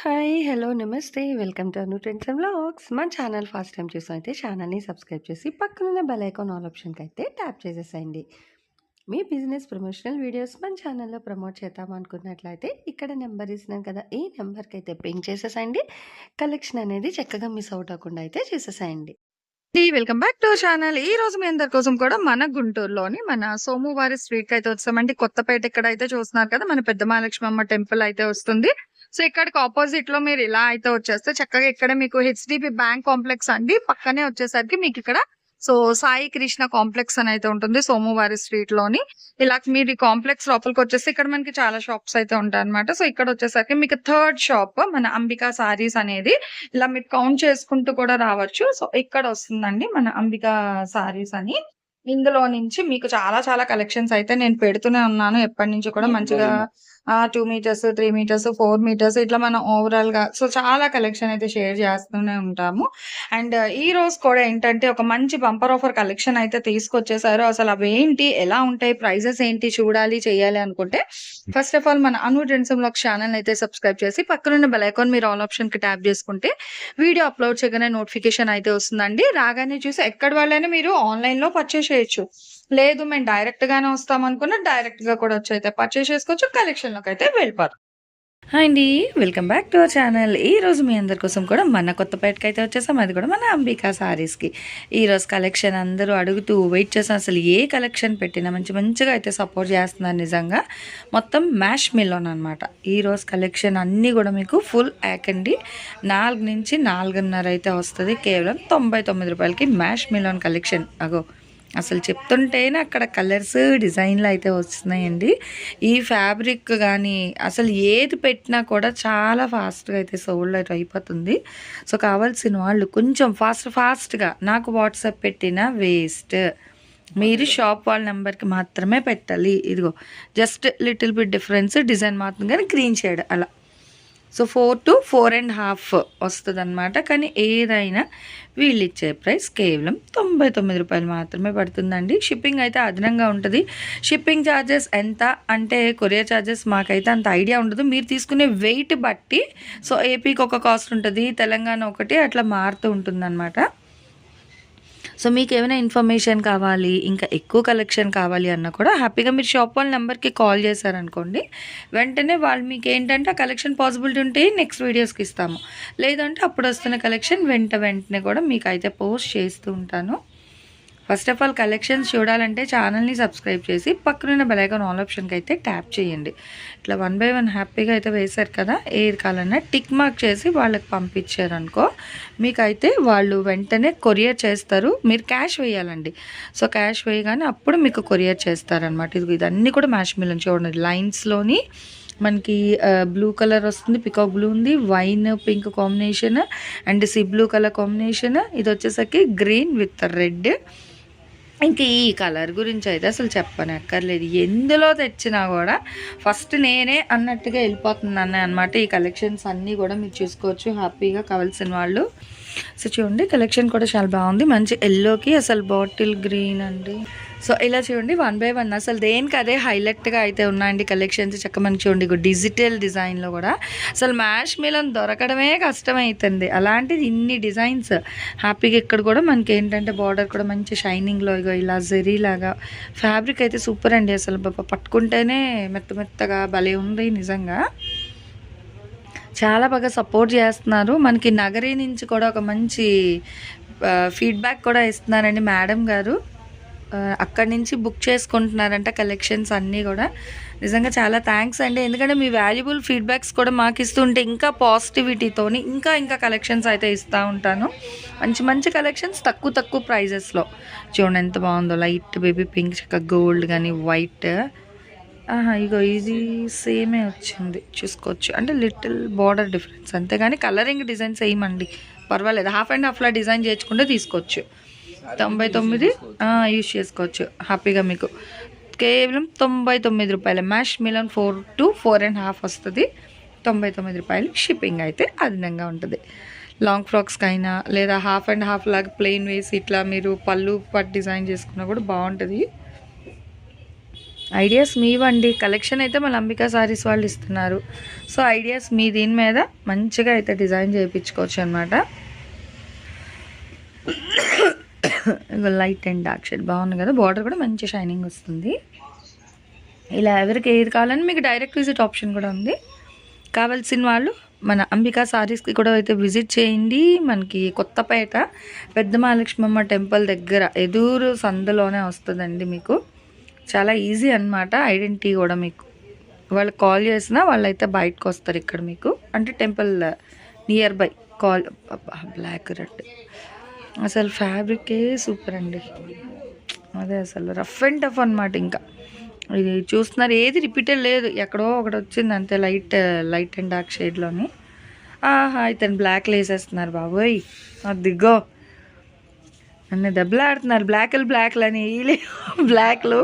Hi! Hello! నమస్తే. Welcome to Anu trends and blogs మన channel first time అయితే ఛానల్‌ని సబ్స్క్రైబ్ చేసి పక్కనున్న బెల్ ఐకాన్ ఆల్ అయితే ట్యాప్ చేసేసేయండి. మీ బిజినెస్ ప్రమోషనల్ వీడియోస్ మన ఛానల్‌లో ప్రమోట్ చేద్దామనుకున్నట్లయితే ఇక్కడ నెంబర్ ఇస్తున్నాను కదా! ఈ నెంబర్కి అయితే పింక్ చేసేసేయండి. కలెక్షన్ అనేది చక్కగా మిస్ అవుట్ అవ్వకుండా అయితే చేసేసేయండి. Welcome back to channel. ఈ రోజు మీ అందరి కోసం కూడా మన గుంటూరులోని మన సోమవారి స్ట్రీట్‌కి అయితే వచ్చామండి. కొత్తపేట ఇక్కడైతే చూస్తున్నారు కదా! మన పెద్ద మహాలక్ష్మమ్మ టెంపుల్ అయితే వస్తుంది. సో, ఇక్కడికి అపోజిట్‌లో మీరు ఇలా అయితే వచ్చేస్తే చక్కగా ఇక్కడ మీకు హెచ్‌డిబి బ్యాంక్ కాంప్లెక్స్ అండి. పక్కనే వచ్చేసరికి మీకు ఇక్కడ సో, సాయి కృష్ణ కాంప్లెక్స్ అని అయితే ఉంటుంది సోమువారి స్ట్రీట్‌లోని. ఇలా మీరు ఈ కాంప్లెక్స్ లోపలికి వచ్చేసి ఇక్కడ మనకి చాలా షాప్స్ అయితే ఉంటాయన్నమాట. సో, ఇక్కడ వచ్చేసరికి మీకు థర్డ్ షాప్ మన అంబికా సారీస్ అనేది ఇలా మీరు కౌంట్ చేసుకుంటూ కూడా రావచ్చు. సో, ఇక్కడ వస్తుందండి మన అంబికా సారీస్ అని. ఇందులో నుంచి మీకు చాలా చాలా కలెక్షన్స్ అయితే నేను పెడుతూనే ఉన్నాను. ఎప్పటినుంచో కూడా మంచిగా two metres, three metres, four metres ఇట్లా మనం ఓవరాల్‌గా సో, చాలా కలెక్షన్ అయితే షేర్ చేస్తూనే ఉంటాము. అండ్ uh, ఈ రోజు కూడా ఏంటంటే ఒక మంచి బంపర్ ఆఫర్ కలెక్షన్ అయితే తీసుకొచ్చేసారు. అసలు అవేంటి? ఎలా ఉంటాయి? ప్రైజెస్ ఏంటి? చూడాలి, చేయాలి అనుకుంటే ఫస్ట్ ఆఫ్ ఆల్ మన అను ట్రెండ్స్ ఛానల్ అయితే సబ్స్క్రైబ్ చేసి పక్కనున్న బెల్ ఐకాన్ మీరు ఆల్ ఆప్షన్‌కి ట్యాప్ చేసుకుంటే వీడియో అప్‌లోడ్ చేయగానే నోటిఫికేషన్ అయితే వస్తుందండి. రాగానే చూసి ఎక్కడి వాళ్ళైనా మీరు ఆన్‌లైన్‌లో పర్చేస్ చేయొచ్చు. లేదు మేము డైరెక్ట్‌గానే డైరెక్ట్ డైరెక్ట్‌గా కూడా వచ్చి అయితే పర్చేస్ చేసుకోవచ్చు. కలెక్షన్‌లోకి అయితే వెళ్ళిపోదాం. హాయ్ అండి. Welcome back to our channel. ఈరోజు మీ అందరి కోసం కూడా మన కొత్తపేటకైతే వచ్చేసాం. అది కూడా మన అంబికా సారీస్‌కి. ఈరోజు కలెక్షన్ అందరూ అడుగుతూ వెయిట్ చేసాం. అసలు ఏ కలెక్షన్ పెట్టినా మంచి మంచిగా అయితే సపోర్ట్ చేస్తున్నారు నిజంగా. మొత్తం మ్యాష్ మిల్లోన్ అనమాట. ఈరోజు కలెక్షన్ అన్నీ కూడా మీకు ఫుల్ యాక్ అండి. 4 నుంచి 4:30 అయితే వస్తుంది కేవలం తొంభై రూపాయలకి మ్యాష్ మిల్లోన్ కలెక్షన్. అగో అసలు చెప్తుంటేనే అక్కడ కలర్స్, డిజైన్‌లు అయితే వస్తున్నాయండి. ఈ ఫ్యాబ్రిక్ గానీ అసలు ఏది పెట్టినా కూడా చాలా ఫాస్ట్‌గా అయితే సోల్డ్ అవుట్ అయిపోతుంది. సో, కావాల్సిన వాళ్ళు కొంచెం ఫాస్ట్ ఫాస్ట్‌గా నాకు వాట్సాప్ పెట్టినా వేస్ట్. మీరు షాప్ వాళ్ళ నంబర్‌కి మాత్రమే పెట్టాలి. ఇదిగో just little bit difference design మాత్రం కానీ గ్రీన్ షేడ్ అలా. So, four to four and half వస్తుంది అనమాట కానీ ఏదైనా వీళ్ళిచ్చే ప్రైస్ కేవలం తొంభై తొమ్మిది రూపాయలు మాత్రమే పడుతుందండి. షిప్పింగ్ అయితే అదనంగా ఉంటుంది షిప్పింగ్ ఛార్జెస్ ఎంత అంటే కొరియర్ ఛార్జెస్ మాకైతే అంత ఐడియా ఉండదు. మీరు తీసుకునే వెయిట్ బట్టి సో, ఏపీకి ఒక కాస్ట్ ఉంటుంది తెలంగాణ ఒకటి అట్లా మారుతూ ఉంటుందనమాట. సో, మీకు ఏమైనా ఇన్ఫర్మేషన్ కావాలి, ఇంకా ఎక్కువ కలెక్షన్ కావాలి అన్నా కూడా హ్యాపీగా మీరు షాప్ వాళ్ళ నెంబర్కి కాల్ చేశారనుకోండి. వెంటనే వాళ్ళు మీకేంటంటే ఆ కలెక్షన్ పాసిబిలిటీ ఉంటే నెక్స్ట్ వీడియోస్‌కి ఇస్తాము. లేదంటే అప్పుడు వస్తున్న కలెక్షన్ వెంట వెంటనే కూడా మీకు అయితే పోస్ట్ చేస్తూ ఉంటాను. ఫస్ట్ ఆఫ్ ఆల్ కలెక్షన్స్ చూడాలంటే ఛానల్‌ని సబ్స్క్రైబ్ చేసి పక్కనున్న బెల్ ఆల్ ఆప్షన్‌కి అయితే ట్యాప్ చేయండి. ఇట్లా వన్ బై వన్ హ్యాపీగా అయితే వేశారు కదా! ఏది కావాలన్నా టిక్ మార్క్ చేసి వాళ్ళకి పంపించారనుకో మీకైతే వాళ్ళు వెంటనే కొరియర్ చేస్తారు. మీరు క్యాష్ వేయాలండి. సో, క్యాష్ వేయగానే అప్పుడు మీకు కొరియర్ చేస్తారనమాట. ఇది ఇదన్నీ కూడా మ్యాష్ మిలోన్ చూడండి లైన్స్‌లోని మనకి బ్లూ కలర్ వస్తుంది. పికాక్ బ్లూ ఉంది. Wine pink combination and sea blue colour combination. ఇది వచ్చేసరికి గ్రీన్ విత్ రెడ్. ఇంక ఈ కలర్ గురించి అయితే అసలు చెప్పనక్కర్లేదు. ఎందులో తెచ్చినా కూడా ఫస్ట్ నేనే అన్నట్టుగా వెళ్ళిపోతుందన్న అనమాట. ఈ కలెక్షన్స్ అన్నీ కూడా మీరు చూసుకోవచ్చు హ్యాపీగా కావాల్సిన వాళ్ళు. సో, చూడండి కలెక్షన్ కూడా చాలా బాగుంది. మంచి ఎల్లోకి అసలు బాటిల్ గ్రీన్ అండి. సో, ఇలా చూడండి వన్ బై వన్ అసలు దేనికి అదే హైలైట్‌గా అయితే ఉన్నాయండి కలెక్షన్స్. చక్క మనకి చూడండి డిజిటల్ డిజైన్‌లో కూడా అసలు మ్యాష్ మిలన్ దొరకడమే కష్టమవుతుంది అలాంటిది ఇన్ని డిజైన్స్ హ్యాపీగా ఇక్కడ కూడా మనకి ఏంటంటే బార్డర్ కూడా మంచి షైనింగ్‌లో ఇగో ఇలా జెరీలాగా ఫ్యాబ్రిక్ అయితే సూపర్ అండి. అసలు బాబా పట్టుకుంటేనే మెత్త మెత్తగా భలే ఉంది నిజంగా. చాలా బాగా సపోర్ట్ చేస్తున్నారు. మనకి నగరి నుంచి కూడా ఒక మంచి ఫీడ్‌బ్యాక్ కూడా ఇస్తున్నారండి మేడం గారు. అక్కడి నుంచి బుక్ చేసుకుంటున్నారంట కలెక్షన్స్ అన్నీ కూడా. నిజంగా చాలా థ్యాంక్స్ అండి. ఎందుకంటే మీ వాల్యుబుల్ ఫీడ్‌బ్యాక్స్ కూడా మాకు ఇస్తుంటే ఇంకా పాజిటివిటీతోని ఇంకా ఇంకా కలెక్షన్స్ అయితే ఇస్తూ ఉంటాను. మంచి మంచి కలెక్షన్స్ తక్కువ తక్కువ ప్రైజెస్‌లో. చూడండి ఎంత బాగుందో లైట్ బేబీ పింక్ చక్కగా గోల్డ్ కానీ వైట్ ఆహా! ఇగో ఇది సేమే వచ్చింది చూసుకోవచ్చు. అంటే లిటిల్ బార్డర్ డిఫరెన్స్ అంతేగాని కలరింగ్ డిజైన్స్ వేయమండి పర్వాలేదు హాఫ్ అండ్ హాఫ్‌లా డిజైన్ చేయించుకుంటే తీసుకోవచ్చు. 99 ఆ! యూజ్ చేసుకోవచ్చు హ్యాపీగా మీకు. కేవలం రూ. 99 మ్యాష్ మిలోన్ 4-4 1/2 వస్తది. రూ. 99 షిప్పింగ్ అయితే అదనంగా ఉంటది. లాంగ్ ఫ్రాక్స్‌కైనా లేదా హాఫ్ అండ్ హాఫ్ లాగా ప్లెయిన్ వేసి ఇట్లా మీరు పళ్ళు పట్టు డిజైన్ చేసుకున్నా కూడా బాగుంటది. ఐడియాస్ మీవండి కలెక్షన్ అయితే మన అంబికా సారీస్ వాళ్ళు ఇస్తున్నారు సో ఐడియాస్ మీ దీని మీద మంచిగా అయితే డిజైన్ చేయించుకోవచ్చు అనమాట లైట్ అండ్ డార్క్ షేడ్. బాగుంది కదా? బార్డర్ కూడా మంచి షైనింగ్ వస్తుంది. ఇలా ఎవరికి ఏది కావాలని మీకు డైరెక్ట్ విజిట్ ఆప్షన్ కూడా ఉంది. కావాల్సిన వాళ్ళు మన అంబికా సారీస్కి కూడా అయితే విజిట్ చేయండి. మనకి కొత్తపేట పెద్ద మహాలక్ష్మమ్మ టెంపుల్ దగ్గర ఎదురు సందులోనే వస్తుందండి మీకు. చాలా ఈజీ అనమాట ఐడెంటిటీ కూడా మీకు. వాళ్ళు కాల్ చేసినా వాళ్ళైతే బయటకు వస్తారు ఇక్కడ మీకు. అంటే temple near by call black red. అసలు ఫ్యాబ్రికే సూపర్ అండి అదే అసలు రఫ్ అండ్ టఫ్ అనమాట ఇంకా. ఇది చూస్తున్నారు ఏది రిపీటెడ్ లేదు. ఎక్కడో ఒకటి వచ్చింది అంతే లైట్ లైట్ అండ్ డార్క్ షేడ్లోని. ఆహా ఇతను బ్లాక్ వేసేస్తున్నారు బాబోయ్. అదిగో అన్ని దెబ్బలాడుతున్నారు బ్లాక్లు బ్లాక్లు అని. వీళ్ళు బ్లాక్లు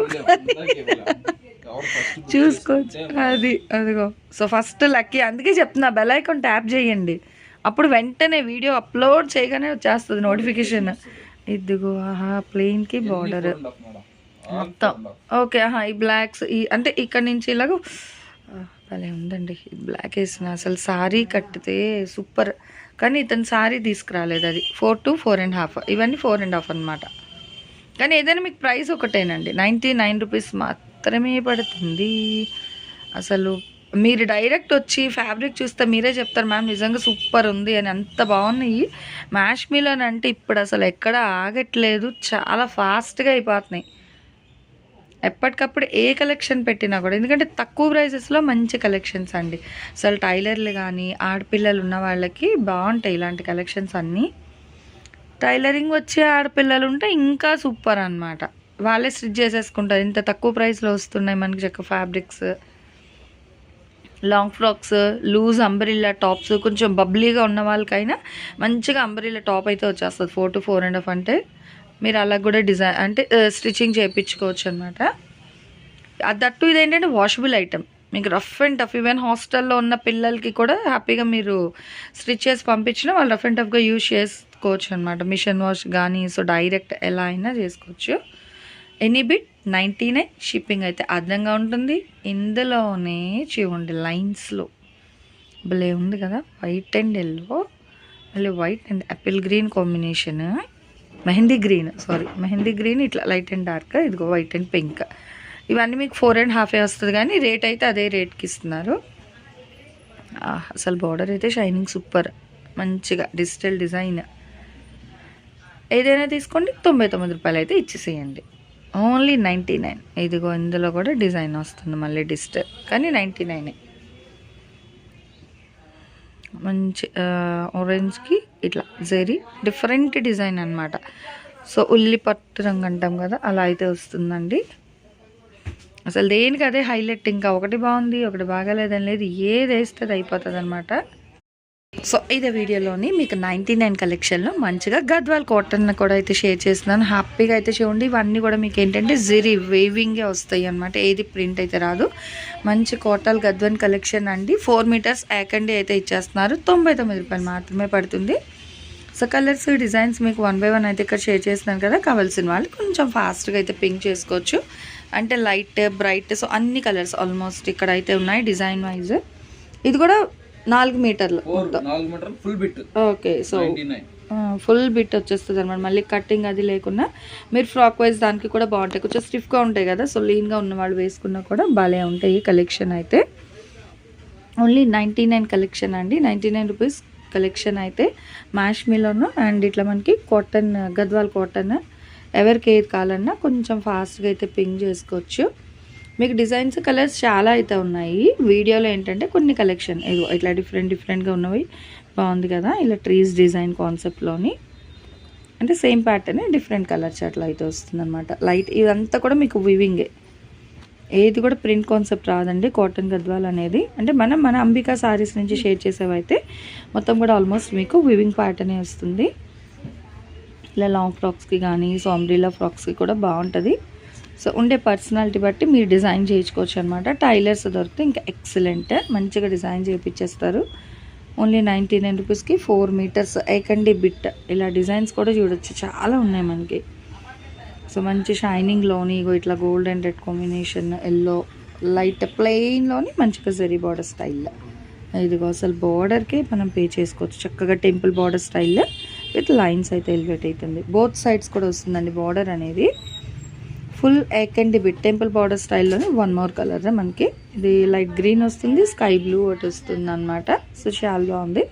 చూసుకోవచ్చు అది అదిగో. So first lucky. అందుకే చెప్తున్నా బెల్ ఐకాన్ ట్యాప్ చేయండి. అప్పుడు వెంటనే వీడియో అప్లోడ్ చేయగానే వచ్చేస్తుంది నోటిఫికేషన్. ఇదిగో ఆహా ప్లెయిన్కి బార్డర్ మొత్తం. ఓకే ఆహా ఈ బ్లాక్స్ ఈ అంటే ఇక్కడ నుంచి ఇలాగ భలే ఉందండి. ఈ బ్లాక్ వేసిన అసలు సారీ కట్టితే సూపర్. కానీ ఇతను సారీ తీసుకురాలేదు అది. Four to four and half ఇవన్నీ ఫోర్ అండ్ హాఫ్ అనమాట కానీ ఏదైనా మీకు ప్రైస్ ఒకటేనండి. నైంటీ నైన్ రూపీస్ మాత్రమే పడుతుంది. అసలు మీరు డైరెక్ట్ వచ్చి ఫ్యాబ్రిక్ చూస్తే మీరే చెప్తారు మ్యామ్ నిజంగా సూపర్ ఉంది అని. అంత బాగున్నాయి. మ్యాష్ మిలన్ అంటే ఇప్పుడు అసలు ఎక్కడ ఆగట్లేదు. చాలా ఫాస్ట్గా అయిపోతున్నాయి. ఎప్పటికప్పుడు ఏ కలెక్షన్ పెట్టినా కూడా ఎందుకంటే తక్కువ ప్రైజెస్లో మంచి కలెక్షన్స్ అండి. అసలు టైలర్లు కానీ ఆడపిల్లలు ఉన్న వాళ్ళకి బాగుంటాయి ఇలాంటి కలెక్షన్స్ అన్నీ. టైలరింగ్ వచ్చే ఆడపిల్లలు ఉంటే ఇంకా సూపర్ అన్నమాట. వాళ్ళే స్టిచ్ చేసేసుకుంటారు. ఇంత తక్కువ ప్రైస్లో వస్తున్నాయి మనకి చక్క fabrics. Long frocks loose umbrella tops కొంచెం బబ్లీగా ఉన్న వాళ్ళకైనా మంచిగా అంబ్రిల్లా టాప్ అయితే వచ్చేస్తుంది. Four to four and half అంటే మీరు అలా కూడా డిజైన్ అంటే స్టిచ్చింగ్ చేయించుకోవచ్చు అనమాట దట్టు ఇది ఏంటంటే వాషబుల్ ఐటమ్ మీకు రఫ్ అండ్ టఫ్ ఈవెన్ హాస్టల్లో ఉన్న పిల్లలకి కూడా హ్యాపీగా మీరు స్టిచ్ చేసి పంపించినా వాళ్ళు రఫ్ అండ్ టఫ్గా యూజ్ చేసుకోవచ్చు అనమాట మిషన్ వాష్ కానీ సో డైరెక్ట్ ఎలా అయినా చేసుకోవచ్చు. Any bit ninety nine shipping అయితే అదనంగా ఉంటుంది. ఇందులోనే చూడండి లైన్స్లో. భలే ఉంది కదా? White and yellow. మళ్ళీ white and apple green combination. Mehndi green sorry. Mehndi green ఇట్లా లైట్ అండ్ డార్క్. ఇదిగో వైట్ అండ్ పింక్. ఇవన్నీ మీకు ఫోర్ అండ్ హాఫే వస్తుంది కానీ రేట్ అయితే అదే రేట్కి ఇస్తున్నారు. అసలు బార్డర్ అయితే షైనింగ్ సూపర్. మంచిగా డిజిటల్ డిజైన్. ఏదైనా తీసుకోండి తొంభై తొమ్మిది రూపాయలు అయితే ఇచ్చేసేయండి. Only ninety nine. ఇదిగో ఇందులో కూడా డిజైన్ వస్తుంది మళ్ళీ డిజిటల్ కానీ నైంటీ నైనే. మంచి ఆరెంజ్కి ఇట్లా జరీ డిఫరెంట్ డిజైన్ అనమాట సో ఉల్లి పట్టు రంగు అంటాం కదా అలా అయితే వస్తుందండి. అసలు దేనికి అదే హైలైట్ ఇంకా ఒకటి బాగుంది ఒకటి బాగాలేదని లేదు ఏది వేస్తే అది అయిపోతుంది అనమాట సో ఇదే వీడియోలోని మీకు నైంటీ నైన్ కలెక్షన్లో మంచిగా గద్వాల్ కాటన్ కూడా అయితే షేర్ చేస్తున్నాను. హ్యాపీగా అయితే చూడండి. ఇవన్నీ కూడా మీకు ఏంటంటే జిరి వేవింగే వస్తాయి అనమాట ఏది ప్రింట్ అయితే రాదు. మంచి కోటల్ గద్వాన్ కలెక్షన్ అండి. ఫోర్ మీటర్స్ యాకండి అయితే ఇచ్చేస్తున్నారు. తొంభై తొమ్మిది రూపాయలు మాత్రమే పడుతుంది. సో కలర్స్ డిజైన్స్ మీకు వన్ బై వన్ అయితే ఇక్కడ షేర్ చేస్తున్నాను కదా. కావాల్సిన వాళ్ళు కొంచెం ఫాస్ట్గా అయితే పింక్ చేసుకోవచ్చు. అంటే లైట్ బ్రైట్ సో అన్ని కలర్స్ ఆల్మోస్ట్ ఇక్కడ అయితే ఉన్నాయి డిజైన్ వైజ్ ఇది కూడా నాలుగు మీటర్లు. మొత్తం నాలుగు మీటర్లు full bit okay so full bit వచ్చేస్తుంది అనమాట. మళ్ళీ కటింగ్ అది లేకుండా మీరు ఫ్రాక్ వైజ్ దానికి కూడా బాగుంటాయి. కొంచెం స్టిఫ్గా ఉంటాయి కదా సో లీన్గా ఉన్న వాళ్ళు వేసుకున్నా కూడా భలే ఉంటాయి ఈ కలెక్షన్ అయితే. ఓన్లీ నైంటీ నైన్ కలెక్షన్ అండి. నైంటీ నైన్ రూపీస్ కలెక్షన్ అయితే మ్యాష్ మిలోను అండ్ ఇట్లా మనకి కాటన్ గద్వాల్ కాటన్ ఎవరికి ఏది కావాలన్నా కొంచెం ఫాస్ట్గా అయితే పింక్ చేసుకోవచ్చు. మీకు డిజైన్స్ కలర్స్ చాలా అయితే ఉన్నాయి. వీడియోలో ఏంటంటే కొన్ని కలెక్షన్. ఇదిగో ఇట్లా డిఫరెంట్ డిఫరెంట్గా ఉన్నవి. బాగుంది కదా? ఇలా ట్రీస్ డిజైన్ కాన్సెప్ట్లోని. అంటే సేమ్ ప్యాటర్న్ డిఫరెంట్ కలర్స్ అట్లా అయితే వస్తుందన్నమాట. లైట్ ఇదంతా కూడా మీకు వివింగే ఏది కూడా ప్రింట్ కాన్సెప్ట్ రాదండి. కాటన్ గద్వాల్ అనేది. అంటే మనం మన అంబికా శారీస్ నుంచి షేర్ చేసేవైతే మొత్తం కూడా ఆల్మోస్ట్ మీకు వివింగ్ ప్యాటర్నే వస్తుంది. ఇలా లాంగ్ ఫ్రాక్స్కి కానీ సాంబ్రీలా ఫ్రాక్స్కి కూడా బాగుంటుంది. సో ఉండే పర్సనాలిటీ బట్టి మీరు డిజైన్ చేయించుకోవచ్చు అనమాట టైలర్స్ దొరికితే ఇంకా ఎక్సలెంట్. మంచిగా డిజైన్ చేయించేస్తారు. ఓన్లీ నైంటీ నైన్ రూపీస్కి ఫోర్ మీటర్స్ ఏకండి బిట్. ఇలా డిజైన్స్ కూడా చూడొచ్చు. చాలా ఉన్నాయి మనకి. సో మంచి షైనింగ్లోని ఇగో ఇట్లా gold and red combination yellow light ప్లెయిన్లోని మంచిగా జరీ బార్డర్ స్టైల్. ఇదిగో అసలు బార్డర్కి మనం పే చేసుకోవచ్చు. చక్కగా temple border style with lines అయితే ఎలివేట్ అవుతుంది. బోత్ సైడ్స్ కూడా వస్తుందండి బార్డర్ అనేది. ఫుల్ ఎక్ అండ్ బిట్ టెంపుల్ బార్డర్ స్టైల్లోనే వన్ మోర్ కలర్ మనకి. ఇది లైట్ గ్రీన్ వస్తుంది స్కై బ్లూ ఒకటి వస్తుంది అనమాట సో చాలా బాగుంది.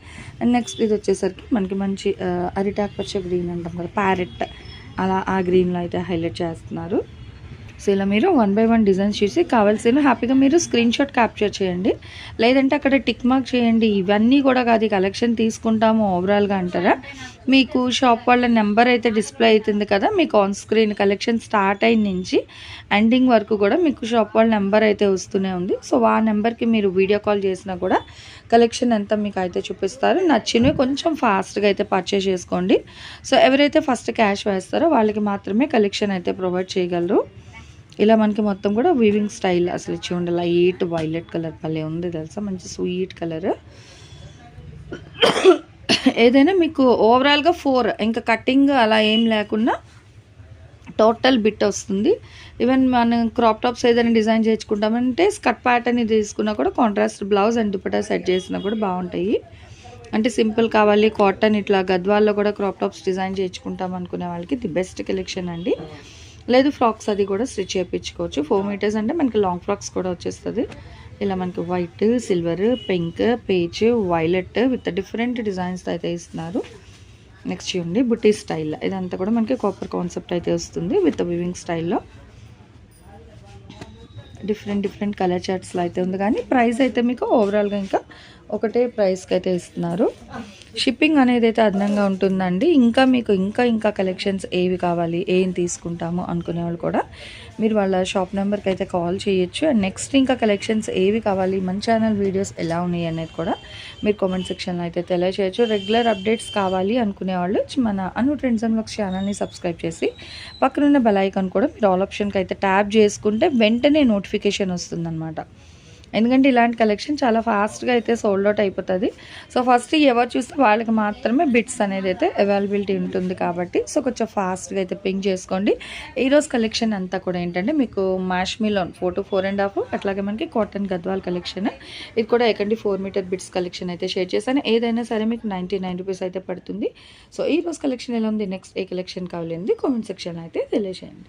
అండ్ నెక్స్ట్ ఇది వచ్చేసరికి మనకి మంచి అరిటాక్ పచ్చ గ్రీన్ అంటాం కదా ప్యారెట్. అలా ఆ గ్రీన్లో అయితే హైలైట్ చేస్తున్నారు. సో ఇలా మీరు వన్ బై వన్ డిజైన్స్ చూసి కావాల్సిన హ్యాపీగా మీరు స్క్రీన్ షాట్ క్యాప్చర్ చేయండి. లేదంటే అక్కడ టిక్ మార్క్ చేయండి. ఇవన్నీ కూడా కాదు కలెక్షన్ తీసుకుంటాము ఓవరాల్గా అంటారా? మీకు షాప్ వాళ్ళ నెంబర్ అయితే డిస్ప్లే అవుతుంది కదా మీకు ఆన్ స్క్రీన్ కలెక్షన్ స్టార్ట్ అయిన నుంచి ఎండింగ్ వరకు కూడా మీకు షాప్ వాళ్ళ నెంబర్ అయితే వస్తూనే ఉంది. సో ఆ నెంబర్కి మీరు వీడియో కాల్ చేసినా కూడా కలెక్షన్ అంతా మీకు అయితే చూపిస్తారు. నచ్చినవి కొంచెం ఫాస్ట్గా అయితే పర్చేస్ చేసుకోండి. సో ఎవరైతే ఫస్ట్ క్యాష్ వేస్తారో వాళ్ళకి మాత్రమే కలెక్షన్ అయితే ప్రొవైడ్ చేయగలరు. ఇలా మనకి మొత్తం కూడా వీవింగ్ స్టైల్ అసలు చూడండి లైట్ వైలెట్ కలర్ భలే ఉంది తెలుసా? మంచి స్వీట్ కలర్ ఏదైనా మీకు ఓవరాల్గా ఫోర్ ఇంకా కటింగ్ అలా ఏం లేకుండా టోటల్ బిట్ వస్తుంది. ఈవెన్ మనం క్రాప్ టాప్స్ ఏదైనా డిజైన్ చేయించుకుంటామంటే స్కర్ట్ ప్యాటర్న్ తీసుకున్నా కూడా contrast blouse and dupatta set చేసినా కూడా బాగుంటాయి. అంటే సింపుల్ కావాలి కాటన్ ఇట్లా గద్వాల్లో కూడా క్రాప్ టాప్స్ డిజైన్ చేయించుకుంటాం అనుకునే వాళ్ళకి ది బెస్ట్ కలెక్షన్ అండి. లేదు ఫ్రాక్స్ అది కూడా స్టిచ్ చేయించుకోవచ్చు. ఫోర్ మీటర్స్ అంటే మనకి లాంగ్ ఫ్రాక్స్ కూడా వచ్చేస్తుంది. ఇలా మనకి white silver pink beige violet with different designs అయితే ఇస్తున్నారు. నెక్స్ట్ చూడండి బుటీ స్టైల్ ఇదంతా కూడా మనకి కాపర్ కాన్సెప్ట్ అయితే వస్తుంది విత్ వివింగ్ స్టైల్లో డిఫరెంట్ డిఫరెంట్ కలర్ చార్ట్స్లో అయితే ఉంది. కానీ ప్రైస్ అయితే మీకు ఓవరాల్గా ఇంకా ఒకటే ప్రైస్కి అయితే ఇస్తున్నారు. షిప్పింగ్ అనేది అయితే అదనంగా ఉంటుందండి. ఇంకా మీకు ఇంకా ఇంకా కలెక్షన్స్ ఏవి కావాలి ఏం తీసుకుంటాము అనుకునే వాళ్ళు కూడా మీరు వాళ్ళ షాప్ నెంబర్కి అయితే కాల్ చేయొచ్చు. అండ్ నెక్స్ట్ ఇంకా కలెక్షన్స్ ఏవి కావాలి మన ఛానల్ వీడియోస్ ఎలా ఉన్నాయి అనేది కూడా మీరు కామెంట్ సెక్షన్లో అయితే తెలియచేయచ్చు. రెగ్యులర్ అప్డేట్స్ కావాలి అనుకునే వాళ్ళు మన అను ట్రెండ్స్ అండ్ వర్క్స్ ఛానల్ని సబ్స్క్రైబ్ చేసి పక్కనున్న బెల్ ఐకాన్ కూడా మీరు ఆల్ ఆప్షన్కి అయితే ట్యాప్ చేసుకుంటే వెంటనే నోటిఫికేషన్ వస్తుందన్నమాట. ఎందుకంటే ఇలాంటి కలెక్షన్ చాలా ఫాస్ట్గా అయితే సోల్డ్ అవుట్ అయిపోతుంది. సో ఫస్ట్ ఎవరు చూస్తే వాళ్ళకి మాత్రమే బిట్స్ అనేది అయితే అవైలబిలిటీ ఉంటుంది కాబట్టి సో కొంచెం ఫాస్ట్గా అయితే పింక్ చేసుకోండి. ఈరోజు కలెక్షన్ అంతా కూడా ఏంటంటే మీకు మాష్మిలోన్ four to four and half అట్లాగే మనకి కాటన్ గద్వాల్ కలెక్షన్. ఇది కూడా ఎకండి ఫోర్ మీటర్ బిట్స్ కలెక్షన్ అయితే షేర్ చేశాను. ఏదైనా సరే మీకు నైంటీ నైన్ రూపీస్ అయితే పడుతుంది. సో ఈ కలెక్షన్ ఎలా ఉంది? నెక్స్ట్ ఏ కలెక్షన్ కావాలండి కామెంట్ సెక్షన్ అయితే తెలియజేయండి.